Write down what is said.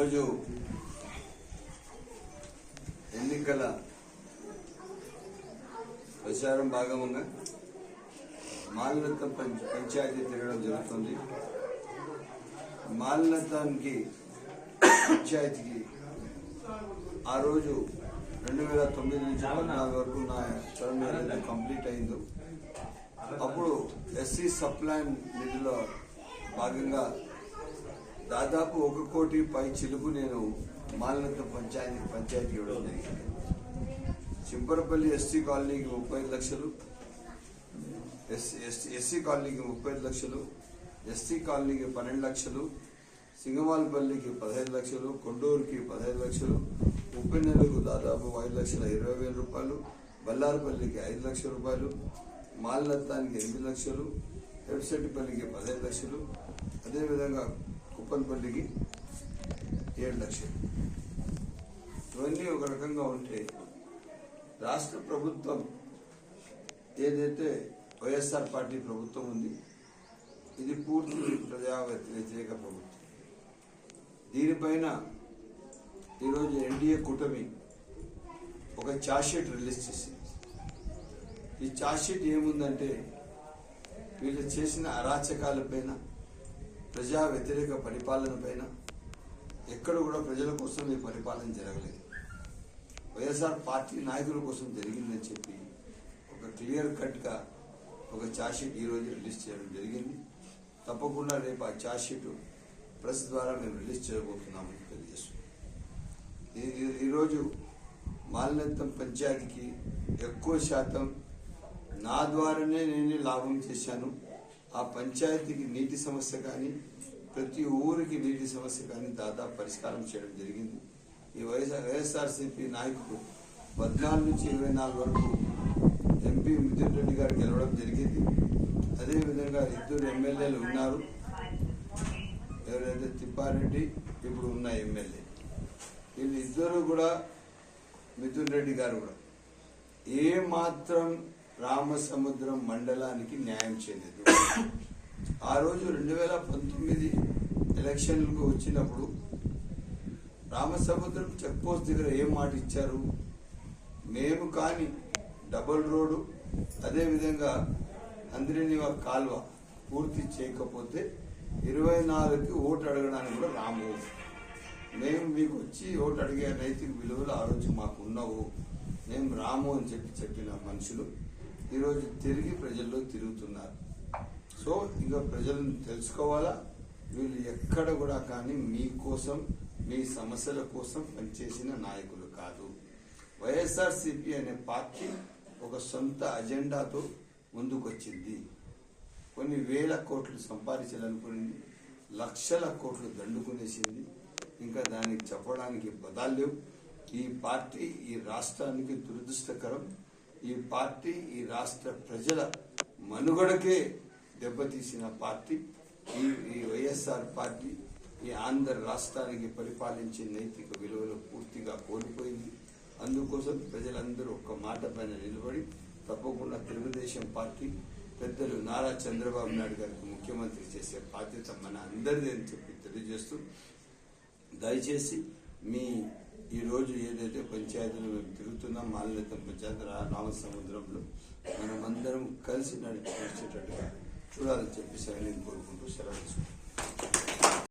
ఈరోజు ఎన్నికల ప్రచారం భాగంగా మాలినత్తం పంచ పంచాయతీ తిరగడం జరుగుతుంది. మాలినత్తానికి పంచాయతీకి ఆ రోజు రెండు వేల తొమ్మిది నుంచి పద్నాలుగు వరకు నా టర్మ్ ఏదైతే కంప్లీట్ అయిందో అప్పుడు ఎస్సీ సప్లైన్ నిధిలో భాగంగా దాదాపు ఒక కోటి పై చిలుపు నేను మాలినంత పంచాయతీ పంచాయతీ ఇవ్వడం జరిగింది. చింపరపల్లి ఎస్సీ కాలనీకి ముప్పై లక్షలు ఎస్సీ ఎస్సీ కాలనీకి ముప్పై లక్షలు ఎస్టీ కాలనీకి పన్నెండు లక్షలు సింగమాలపల్లికి పదహైదు లక్షలు కొండూరుకి పదహైదు లక్షలు ముప్పై నెలకు దాదాపు ఐదు లక్షల ఇరవై వేల రూపాయలు బల్లారపల్లికి ఐదు లక్షల రూపాయలు మాలినత్తానికి ఎనిమిది లక్షలు ఎఫ్సెట్టిపల్లికి పదహైదు లక్షలు అదేవిధంగా పంతొమ్మిదికి ఏడు లక్షలు. ఇవన్నీ ఒక రకంగా ఉంటే రాష్ట్ర ప్రభుత్వం ఏదైతే వైఎస్ఆర్ పార్టీ ప్రభుత్వం ఉంది ఇది పూర్తి ప్రజా వ్యతిరేక ప్రభుత్వం. దీనిపైన ఈరోజు ఎన్డీఏ కూటమి ఒక చార్జ్షీట్ రిలీజ్ చేసింది. ఈ చార్జ్షీట్ ఏముందంటే వీళ్ళు చేసిన అరాచకాలపైన ప్రజా వ్యతిరేక పరిపాలన పైన ఎక్కడ కూడా ప్రజల కోసం ఈ పరిపాలన జరగలేదు. వైఎస్ఆర్ పార్టీ నాయకుల కోసం జరిగిందని చెప్పి ఒక క్లియర్ కట్గా ఒక ఛార్జ్షీట్ ఈరోజు రిలీజ్ చేయడం జరిగింది. తప్పకుండా రేపు ఆ చార్జ్షీట్ ప్రెస్ ద్వారా మేము రిలీజ్ చేయబోతున్నామని తెలియజేస్తున్నాం. ఈరోజు మాలినత్తం పంచాయతీకి ఎక్కువ శాతం నా ద్వారానే నేను లాభం చేశాను. ఆ పంచాయతీకి నీటి సమస్య కానీ ప్రతి ఊరికి నీటి సమస్య కానీ దాదాపు పరిష్కారం చేయడం జరిగింది. ఈ వైఎస్ఆర్ వైఎస్ఆర్సీపీ నాయకుడు పద్నాలుగు నుంచి ఇరవై నాలుగు వరకు ఎంపీ మిథున్ రెడ్డి గారు గెలవడం జరిగింది. అదేవిధంగా ఇద్దరు ఎమ్మెల్యేలు ఉన్నారు. ఎవరైతే తిప్పారెడ్డి ఇప్పుడు ఉన్న ఎమ్మెల్యే. వీళ్ళు ఇద్దరు కూడా మిథున్ రెడ్డి గారు కూడా. ఏ మాత్రం రామసముద్రం మండలానికి న్యాయం చేయలేదు ఆ రోజు రెండు వేల పంతొమ్మిది ఎలక్షన్లకు వచ్చినప్పుడు రామసముద్రం చెక్ పోస్ట్ దగ్గర ఏం మాట ఇచ్చారు? మేము కానీ డబుల్ రోడ్డు అదేవిధంగా అంద్రినివా కాల్వ పూర్తి చేయకపోతే ఇరవై నాలుగుకి ఓటు అడగడానికి కూడా రాము. మేము మీకు వచ్చి ఓటు అడిగే నైతిక విలువలు ఆ రోజు మాకు ఉన్నవు. మేము రాము అని చెప్పి చెప్పిన మనుషులు. ఈరోజు తిరిగి ప్రజల్లో తిరుగుతున్నారు. సో ఇంకా ప్రజలను తెలుసుకోవాలా? వీళ్ళు ఎక్కడ కూడా కానీ మీకోసం మీ సమస్యల కోసం పనిచేసిన నాయకులు కాదు. వైఎస్ఆర్సిపి అనే పార్టీ ఒక సొంత అజెండాతో ముందుకొచ్చింది. కొన్ని వేల కోట్లు సంపాదించాలనుకునింది లక్షల కోట్లు దండుకునేసింది. ఇంకా దానికి చెప్పడానికి పదాలు లేవు. ఈ పార్టీ ఈ రాష్ట్రానికి దురదృష్టకరం. ఈ పార్టీ ఈ రాష్ట్ర ప్రజల మనుగడకే దెబ్బతీసిన పార్టీ ఈ ఈ వైఎస్ఆర్ పార్టీ ఈ ఆంధ్ర రాష్ట్రానికి పరిపాలించే నైతిక విలువలు పూర్తిగా కోల్పోయింది. అందుకోసం ప్రజలందరూ ఒక్క మాట పైన నిలబడి తప్పకుండా తెలుగుదేశం పార్టీ పెద్దలు నారా చంద్రబాబు నాయుడు గారికి ముఖ్యమంత్రి చేసే బాధ్యత మన అందరిది అని చెప్పి తెలియజేస్తూ దయచేసి మీ ఈ రోజు ఏదైతే పంచాయతీలో మేము తిరుగుతున్నాం మాలినతం పంచాయతీ రా- సముద్రంలో మనమందరం కలిసి నడిచి నడిచేటట్టుగా చూడాలని చెప్పి నేను కోరుకుంటూ సెలవు తీసుకుంటాను